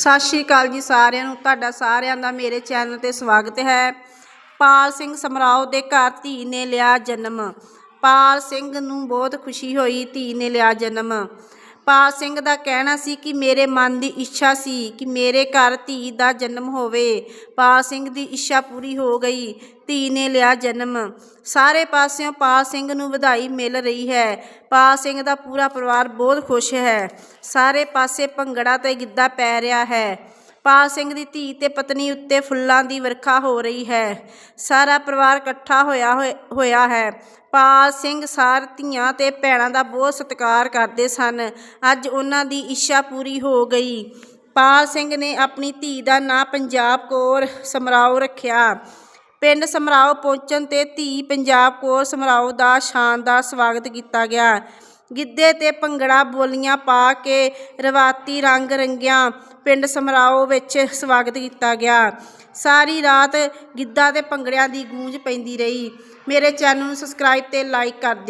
ਸਤਿ ਸ਼੍ਰੀ ਅਕਾਲ ਜੀ ਸਾਰਿਆਂ ਨੂੰ। ਤੁਹਾਡਾ ਸਾਰਿਆਂ ਦਾ ਮੇਰੇ ਚੈਨਲ ਤੇ ਸਵਾਗਤ ਹੈ। ਪਾਲ ਸਿੰਘ ਸਮਰਾਓ ਦੇ ਘਰ ਧੀ ਨੇ ਲਿਆ ਜਨਮ। ਪਾਲ ਸਿੰਘ ਨੂੰ ਬਹੁਤ ਖੁਸ਼ੀ ਹੋਈ, ਧੀ ਨੇ ਲਿਆ ਜਨਮ। ਪਾਲ ਸਿੰਘ ਦਾ ਕਹਿਣਾ ਸੀ ਕਿ ਮੇਰੇ ਮਨ ਦੀ ਇੱਛਾ ਸੀ ਕਿ ਮੇਰੇ ਘਰ ਧੀ ਦਾ ਜਨਮ ਹੋਵੇ। ਪਾਲ ਸਿੰਘ ਦੀ ਇੱਛਾ ਪੂਰੀ ਹੋ ਗਈ। ਧੀ ਨੇ ਲਿਆ ਜਨਮ। ਸਾਰੇ ਪਾਸਿਓਂ ਪਾਲ ਸਿੰਘ ਨੂੰ ਵਧਾਈ ਮਿਲ ਰਹੀ ਹੈ। ਪਾਲ ਸਿੰਘ ਦਾ ਪੂਰਾ ਪਰਿਵਾਰ ਬਹੁਤ ਖੁਸ਼ ਹੈ। ਸਾਰੇ ਪਾਸੇ ਭੰਗੜਾ ਤੇ ਗਿੱਧਾ ਪੈ ਰਿਹਾ ਹੈ। ਪਾਲ ਸਿੰਘ ਦੀ ਧੀ ਤੇ ਪਤਨੀ ਉੱਤੇ ਫੁੱਲਾਂ ਦੀ ਵਰਖਾ ਹੋ ਰਹੀ ਹੈ। ਸਾਰਾ ਪਰਿਵਾਰ ਇਕੱਠਾ ਹੋਇਆ ਹੋਏ- ਹੋਇਆ ਹੈ। ਪਾਲ ਸਿੰਘ ਸਾਰ ਧੀਆਂ ਤੇ ਭੈਣਾਂ ਦਾ ਬਹੁਤ ਸਤਿਕਾਰ ਕਰਦੇ ਸਨ। ਅੱਜ ਉਹਨਾਂ ਦੀ ਇੱਛਾ ਪੂਰੀ ਹੋ ਗਈ। ਪਾਲ ਸਿੰਘ ਨੇ ਆਪਣੀ ਧੀ ਦਾ ਨਾਂ ਪੰਜਾਬ ਕੌਰ ਸਮਰਾਓ ਰੱਖਿਆ। ਪਿੰਡ ਸਮਰਾਓ ਪਹੁੰਚਣ ਤੇ ਧੀ ਪੰਜਾਬ ਕੌਰ ਸਮਰਾਓ ਦਾ ਸ਼ਾਨਦਾਰ ਸਵਾਗਤ ਕੀਤਾ ਗਿਆ। ਗਿੱਧੇ ਤੇ ਭੰਗੜਾ ਬੋਲੀਆਂ ਪਾ ਕੇ ਰਵਾਤੀ ਰੰਗ ਰੰਗਿਆਂ ਪਿੰਡ ਸਮਰਾਓ ਵਿੱਚ ਸਵਾਗਤ ਕੀਤਾ ਗਿਆ। ਸਾਰੀ ਰਾਤ ਗਿੱਧਾ ਤੇ ਭੰਗੜਿਆਂ ਦੀ ਗੂੰਜ ਪੈਂਦੀ ਰਹੀ। ਮੇਰੇ ਚੈਨਲ ਨੂੰ ਸਬਸਕ੍ਰਾਈਬ ਤੇ ਲਾਈਕ ਕਰ ਦਿਓ।